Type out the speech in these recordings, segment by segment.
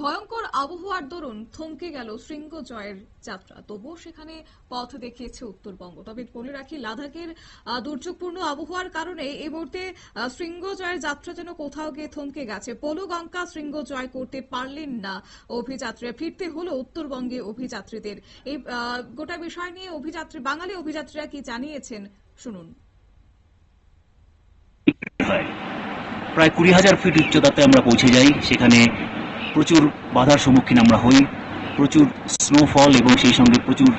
ভয়ঙ্কর আবহাওয়ার দরুন থমকে গেল শৃঙ্গ জয়ের যাত্রা। তবুও সেখানে পথ দেখিয়েছে উত্তরবঙ্গ। তবে বলে রাখি, লাদাখের দুর্যোগপূর্ণ আবহাওয়ার কারণে এই মুহূর্তে শৃঙ্গ জয়ের যাত্রা যেন কোথাও গিয়ে থমকে গেছে। পলুগঙ্কা শৃঙ্গ জয় করতে পারলেন না অভিযাত্রীরা ফিরতে হলো উত্তরবঙ্গে অভিযাত্রীদের। এই গোটা বিষয় নিয়ে অভিযাত্রী, বাঙালি অভিযাত্রীরা কি জানিয়েছেন, শুনুন। প্রায় কুড়ি হাজার ফিট উচ্চতাতে আমরা পৌঁছে যাই। সেখানে প্রচুর বাধার সম্মুখীন আমরা হই, প্রচুর স্নোফল এবং সেই সঙ্গে প্রচুর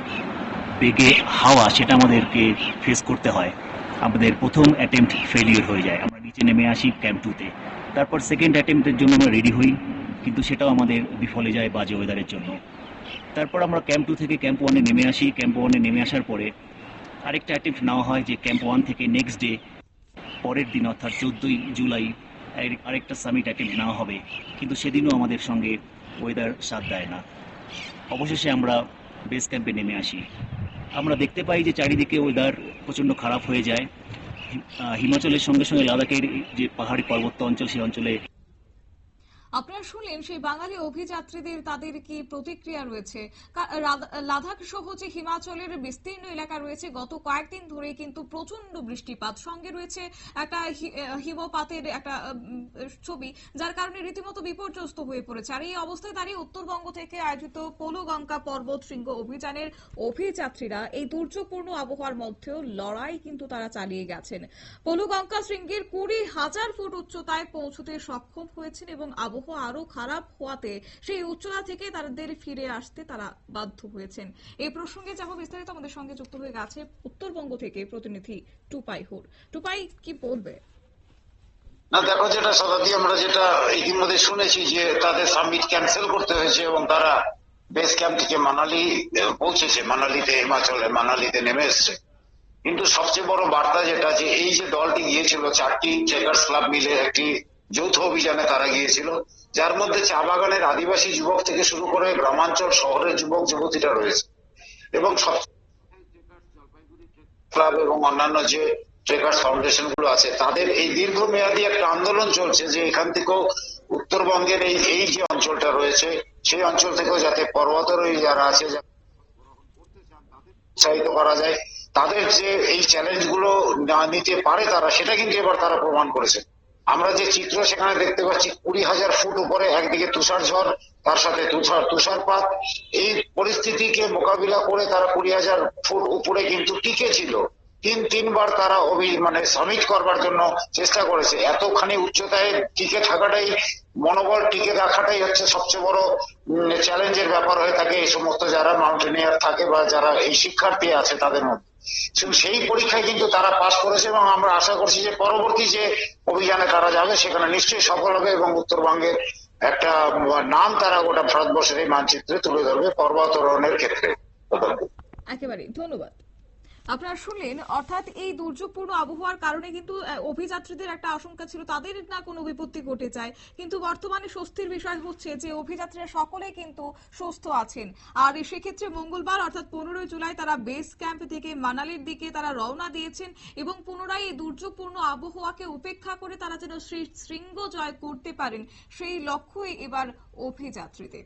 বেগে হাওয়া সেটা আমাদেরকে ফেস করতে হয়। আমাদের প্রথম অ্যাটেম্প্ট ফেলিওর হয়ে যায়। আমরা নিচে নেমে আসি ক্যাম্প টুতে তারপর সেকেন্ড অ্যাটেম্প্টের জন্য আমরা রেডি হই, কিন্তু সেটাও আমাদের বিফলে যায় বাজে ওয়েদারের জন্য। তারপর আমরা ক্যাম্প টু থেকে ক্যাম্প ওয়ানে নেমে আসি। ক্যাম্প ওয়ানে নেমে আসার পরে আরেকটা অ্যাটেম্প্ট নেওয়া হয় যে ক্যাম্প ওয়ান থেকে নেক্সট ডে পরের দিন অর্থাৎ চোদ্দই জুলাই আরেকটা সামিট অ্যাটেম্প নেওয়া হবে। কিন্তু সেদিনও আমাদের সঙ্গে ওয়েদার সাথ দেয় না। অবশেষে আমরা বেস ক্যাম্পে নেমে আসি। আমরা দেখতে পাই যে চারিদিকে ওয়েদার প্রচণ্ড খারাপ হয়ে যায়। হিমাচলের সঙ্গে সঙ্গে লাদাখের যে পাহাড়ি পার্বত্য অঞ্চল, সেই অঞ্চলে আপনারা শুনলেন সেই বাঙালি অভিযাত্রীদের তাদের কি প্রতিক্রিয়া রয়েছে? লাদাখ সহ যে হিমাচলের বিস্তীর্ণ এলাকা রয়েছে, গত কয়েকদিন ধরে কিন্তু প্রচণ্ড বৃষ্টিপাত সঙ্গে রয়েছে একটা হিমপাতের একটা ছবি, যার কারণে রীতিমতো বিপর্যস্ত হয়ে পড়েছে। আর এই অবস্থায় দাঁড়িয়ে উত্তরবঙ্গ থেকে আয়োজিত পোলোগঙ্কা পর্বত শৃঙ্গ অভিযানের অভিযাত্রীরা এই দুর্যোগপূর্ণ আবহাওয়ার মধ্যেও লড়াই কিন্তু তারা চালিয়ে গেছেন। পোলোগঙ্কা শৃঙ্গের কুড়ি হাজার ফুট উচ্চতায় পৌঁছতে সক্ষম হয়েছেন এবং আবহাওয়া আরও খারাপ হওয়াতে সেই উচ্চতা থেকে তাদের ফিরে আসতে তারা বাধ্য হয়েছেন। এই প্রসঙ্গে যাব বিস্তারিত। আমাদের সঙ্গে যুক্ত হয়ে গেছে উত্তরবঙ্গ থেকে প্রতিনিধি টুপাই হুর। টুপাই, কি বলবে? না, দেখো যেটা শতাব্দী, আমরা যেটা ইতিমধ্যে শুনেছি যে তাদের সামিট ক্যান্সেল করতে হয়েছে এবং তারা বেস ক্যাম্প থেকে মানালি পৌঁছেছে। মানালিতে হিমাচলে মানালিতে নেমে এসছে। কিন্তু সবচেয়ে বড় বার্তা যেটা যে এই যে দলটি গিয়েছিল, চারটি ট্রেকার্স ক্লাব মিলে একটি যৌথ অভিযানে তারা গিয়েছিল, যার মধ্যে চা বাগানের আদিবাসী যুবক থেকে শুরু করে গ্রামাঞ্চল, শহরের যুবক, যুবতীরা রয়েছে। এবং সব ক্লাব এবং অন্যান্য যে ট্রেকার্স ফাউন্ডেশনগুলো আছে, তাদের এই দীর্ঘমেয়াদী একটা আন্দোলন চলছে যে এখান থেকেও উত্তরবঙ্গের এই এই যে অঞ্চলটা রয়েছে, সেই অঞ্চল থেকেও যাতে পর্বতারোহী যারা আছে উৎসাহিত করা যায়, তাদের যে এই চ্যালেঞ্জগুলো না নিতে পারে তারা, সেটা কিন্তু এবার তারা প্রমাণ করেছে। আমরা যে চিত্র সেখানে দেখতে পাচ্ছি, কুড়ি হাজার ফুট উপরে একদিকে তুষার ঝড়, তার সাথে তুষার তুষারপাত। এই পরিস্থিতিকে মোকাবিলা করে তারা কুড়ি হাজার ফুট উপরে কিন্তু টিকে ছিল। তিন, তিনবার তারা অভি মানে সামিট করবার জন্য চেষ্টা করেছে। এতখানি উচ্চতায় টিকে থাকাটাই, মনোবল টিকে রাখাটাই হচ্ছে সবচেয়ে বড় চ্যালেঞ্জের ব্যাপার হয়ে থাকে এই সমস্ত যারা মাউন্টেনিয়ার থাকে বা যারা এই শিক্ষার্থী আছে তাদের মধ্যে। সেই পরীক্ষায় কিন্তু তারা পাশ করেছে এবং আমরা আশা করছি যে পরবর্তী যে অভিযানে তারা যাবে সেখানে নিশ্চয়ই সফল হবে এবং উত্তরবঙ্গের একটা নাম তারা গোটা ভারতবর্ষের এই মানচিত্রে তুলে ধরবে পর্বতারোহণের ক্ষেত্রে। একেবারে ধন্যবাদ। আপনারা শুনলেন, অর্থাৎ এই দুর্যোগপূর্ণ আবহাওয়ার কারণে কিন্তু অভিযাত্রীদের একটা আশঙ্কা ছিল, তাদের না কোনো বিপত্তি ঘটে যায়। কিন্তু বর্তমানে স্বস্তির বিষয় হচ্ছে যে, অভিযাত্রীরা সকলে কিন্তু সুস্থ আছেন। আর সেক্ষেত্রে মঙ্গলবার, অর্থাৎ পনেরোই জুলাই, তারা বেস ক্যাম্প থেকে মানালির দিকে তারা রওনা দিয়েছেন এবং পুনরায় এই দুর্যোগপূর্ণ আবহাওয়াকে উপেক্ষা করে তারা যেন শ্রী শৃঙ্গ জয় করতে পারেন, সেই লক্ষ্যই এবার অভিযাত্রীদের।